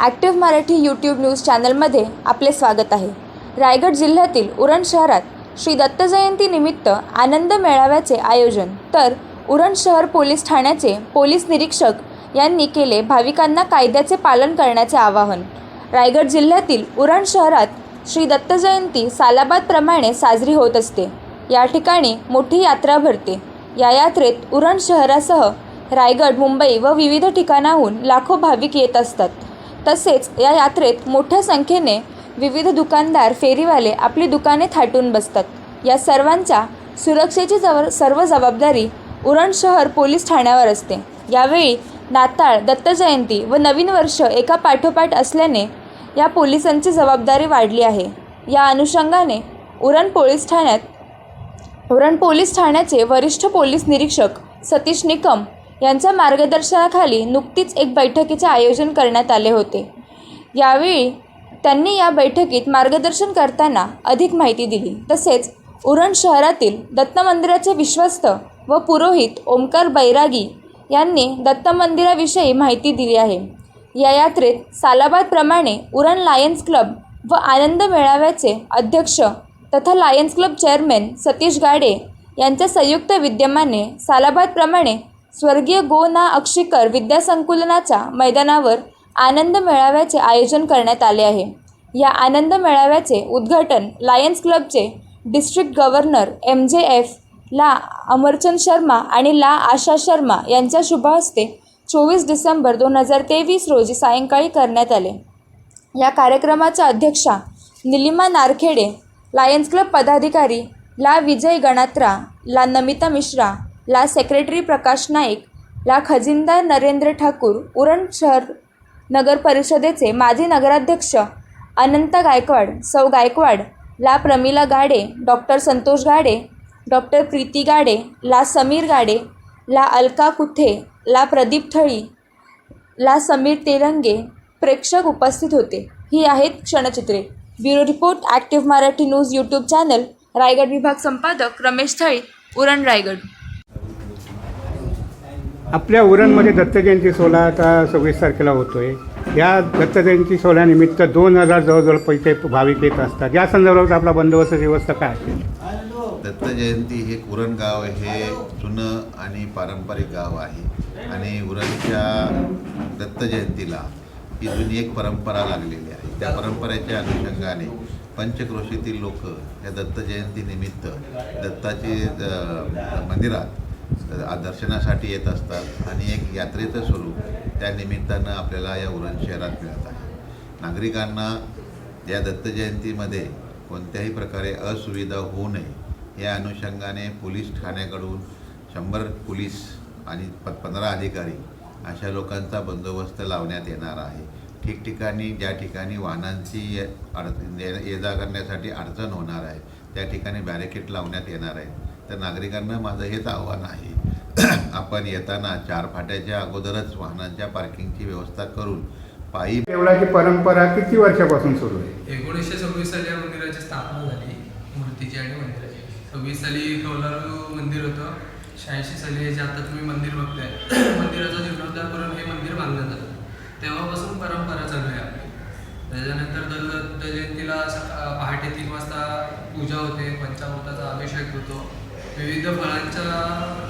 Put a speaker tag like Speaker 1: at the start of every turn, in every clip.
Speaker 1: Active Marathi YouTube news चॅनलमध्ये आपले स्वागत आहे. रायगड जिल्ह्यातील उरण शहरात श्री दत्त आनंद मेळाव्याचे आयोजन. तर उरण शहर पोलीस ठाण्याचे पोलीस निरीक्षक यांनी केले भाविकांना कायद्याचे पालन करण्याचे आवाहन. रायगड जिल्ह्यातील उरण शहरात श्री दत्त जयंती सालाबादप्रमाणे साजरी होत असते. या ठिकाणी मोठी यात्रा भरते. या यात्रेत उरण शहरासह रायगड मुंबई व विविध ठिकाणाहून लाखो भाविक येत असतात. तसेच या यात्रेत मोठ्या संख्येने विविध दुकानदार फेरीवाले आपली दुकाने थाटून बसतात. या सर्वांच्या सुरक्षेची जव सर्व जबाबदारी उरण शहर पोलीस ठाण्यावर असते. यावेळी नाताळ दत्त जयंती व नवीन वर्ष एका पाठोपाठ असल्याने या पोलिसांची जबाबदारी वाढली आहे. या अनुषंगाने उरण पोलीस ठाण्यात उरण पोलीस ठाण्याचे वरिष्ठ पोलीस निरीक्षक सतीश निकम यांच्या मार्गदर्शनाखाली नुकतीच एक बैठकीचे आयोजन करण्यात आले होते. यावेळी त्यांनी या बैठकीत मार्गदर्शन करताना अधिक माहिती दिली. तसेच उरण शहरातील दत्त मंदिराचे विश्वस्त व पुरोहित ओमकार बैरागी यांनी दत्त मंदिराविषयी माहिती दिली आहे. या यात्रेत सालाबादप्रमाणे उरण लायन्स क्लब व आनंद मेळाव्याचे अध्यक्ष तथा Lions club chairman Satish Gade यांच्या संयुक्त विद्यमाने सालाबादप्रमाणे स्वर्गीय गो ना अक्षिकर विद्यासंकुलनाच्या मैदानावर आनंद मेळाव्याचे आयोजन करण्यात आले आहे. या आनंद मेळाव्याचे उद्घाटन लायन्स क्लबचे district governor M J F ला अमरचंद शर्मा आणि ला आशा शर्मा यांच्या शुभ हस्ते चोवीस डिसेंबर दोन हजार तेवीस रोजी सायंकाळी करण्यात आले. या कार्यक्रमाच्या अध्यक्षा निलिमा नारखेडे लायन्स क्लब पदाधिकारी ला विजय गणात्रा ला नमिता मिश्रा ला सेक्रेटरी प्रकाश नाईक ला खजिनदार नरेंद्र ठाकूर उरण शहर नगर परिषदेचे माजी नगराध्यक्ष अनंत गायकवाड सौ गायकवाड ला प्रमिला गाडे डॉक्टर संतोष गाडे डॉक्टर प्रीती गाडे ला समीर गाडे ला अलका कुथे ला प्रदीप थळी ला समीर तेलंगे प्रेक्षक उपस्थित होते. ही आहेत क्षणचित्रे. Bureau report active Marathi news YouTube channel Raigad विभाग संपादक रमेश थळी उरण रायगड.
Speaker 2: आपल्या उरणमध्ये दत्तजयंती सोहळा आता सव्वीस तारखेला होतो आहे या दत्तजयंती सोहळ्यानिमित्त दोन हजार जवळजवळ पैसे भाविक येत असतात. या संदर्भात आपला बंदोबस्त व्यवस्था काय असेल
Speaker 3: दत्तजयंती हे उरण गाव हे जुनं आणि पारंपरिक गाव आहे. आणि उरणच्या दत्तजयंतीला ही जुनी एक परंपरा लागलेली आहे. त्या परंपरेच्या अनुषंगाने पंचक्रोशीतील लोक या दत्तजयंतीनिमित्त दत्ताची मंदिरात दर्शनासाठी येत असतात आणि एक यात्रेचं स्वरूप त्या निमित्तानं आपल्याला या उरण शहरात मिळत आहे. नागरिकांना या दत्त जयंतीमध्ये कोणत्याही प्रकारे असुविधा होऊ नये या अनुषंगाने पोलीस ठाण्याकडून शंभर पोलीस आणि प पंधरा अधिकारी अशा लोकांचा बंदोबस्त लावण्यात येणार आहे. ठिकठिकाणी ज्या ठिकाणी वाहनांची ये अड ये ये जा करण्यासाठी अडचण होणार आहे त्या ठिकाणी बॅरिकेड लावण्यात येणार आहे. तर नागरिकांना माझं हेच आव्हान आहे. आपण येताना चार फाट्याच्या अगोदरच वाहनांच्या पार्किंगची व्यवस्था करून पायी
Speaker 2: देवळाची परंपरा किती वर्षापासून सुरू आहे?
Speaker 4: एकोणीसशे सव्वीस साली या मंदिराची स्थापना झाली मूर्तीची आणि मंदिराची. सव्वीस साली कौलारू मंदिर होतं शहाऐंशी साली हे जे आता तुम्ही मंदिर बघताय. मंदिराचा जीर्णोद्धार करून हे मंदिर बांधलं झालं तेव्हापासून परंपरा चालू आहे आपली. त्याच्यानंतर दत्त जयंतीला पहाटे तीन वाजता पूजा होते पंचामृताचा अभिषेक होतो. विविध फळांच्या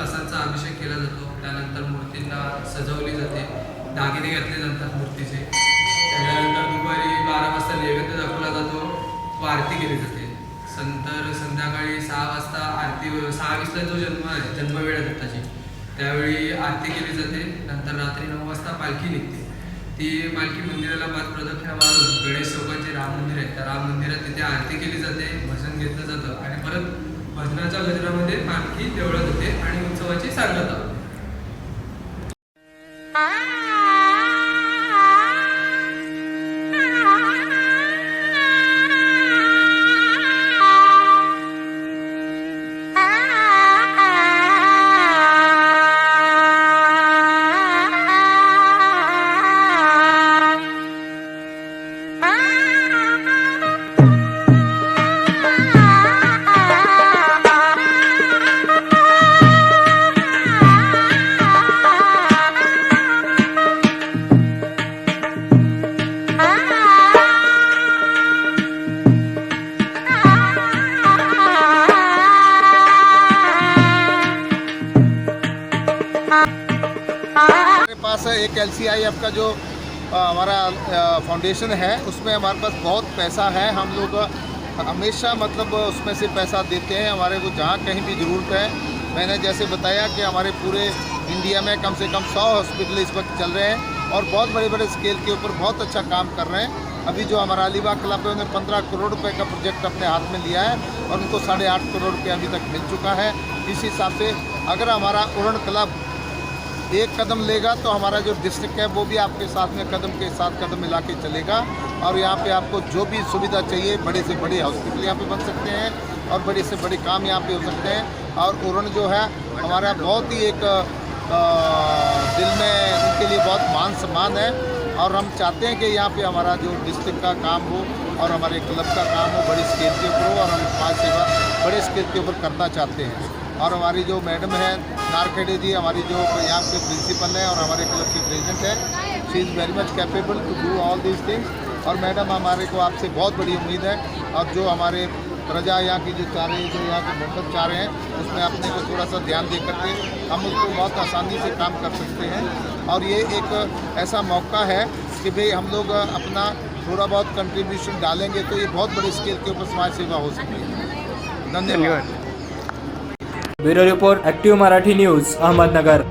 Speaker 4: रसांचा अभिषेक केला जातो. त्यानंतर मूर्तींना सजवली जाते. दागिने घातले जातात मूर्तीचे. त्याच्यानंतर दुपारी बारा वाजता नैवेद्य दाखवला जातो. व आरती केली जाते. नंतर संध्याकाळी सहा वाजता आरती सहा वीसला जो जन्म आहे जन्मवेळ आहे दत्ताची त्यावेळी आरती केली जाते. नंतर रात्री नऊ वाजता पालखी निघते. ती पालखी मंदिराला पाच प्रदक्षिणा मारून गणेश चौकाचे राम मंदिर आहे त्या राम मंदिरात तिथे आरती केली जाते. भजन घेतलं जातं आणि परत भजनाच्या गजरामध्ये आणखी देवळात होते आणि उत्सवाची सांगता.
Speaker 5: पास एक एल का जो हमारा फाउंडेशन है, उसमें हमारे पास बहुत पैसा है। हम लोग हमेशा मतलब उसमें से पैसा देते हैं, हमारे को जहाँ कहीं भी ज़रूरत है। मैंने जैसे बताया कि हमारे पूरे इंडिया में कम से कम सौ हॉस्पिटल इस वक्त चल रहे हैं और बहुत बड़े बड़े स्केल के ऊपर बहुत अच्छा काम कर रहे हैं। अभी जो हमारा अलीबाग क्लब है, उन्होंने पंद्रह करोड़ रुपए का प्रोजेक्ट अपने हाथ में लिया है और उनको साढ़े आठ करोड़ रुपये अभी तक मिल चुका है। इस हिसाब से अगर हमारा उड़न क्लब एक कदम लेगा तो हमारा जो डिस्ट्रिक्ट है वो भी आपके साथ में कदम के साथ कदम मिला के चलेगा। और यहाँ पे आपको जो भी सुविधा चाहिए बड़े से बड़े हॉस्पिटल यहाँ पे बन सकते हैं और बड़े से बड़े काम यहाँ पे हो सकते हैं। और उरण जो है हमारा बहुत ही एक अ, दिल में उनके लिए बहुत मान सम्मान है। और हम चाहते हैं कि यहाँ पे हमारा जो डिस्ट्रिक्ट का काम हो और हमारे क्लब का काम हो बड़ी स्केल के ऊपर हो और हम समाज सेवा बड़े स्केल के ऊपर करना चाहते हैं। और हमारी जो मैडम है नारखेड़े जी हमारी जो यहाँ के प्रिंसिपल है और हमारे क्लब की प्रेजिडेंट है she is very much capable to do all these things और मैडम हमारे को आपसे बहुत बड़ी उम्मीद है। और जो हमारे प्रजा यहाँ की जो चाह रही है, जो यहाँ के मेंबर चाह रहे हैं, उसमें अपने को थोड़ा सा ध्यान दे करके हम उसको बहुत आसानी से काम कर सकते हैं। और ये एक ऐसा मौका है कि भाई हम लोग अपना थोड़ा बहुत कंट्रीब्यूशन डालेंगे तो ये बहुत बड़े स्केल के ऊपर समाज सेवा हो सकती है।
Speaker 2: धन्यवाद।
Speaker 6: Bureau report active Marathi news Ahmednagar.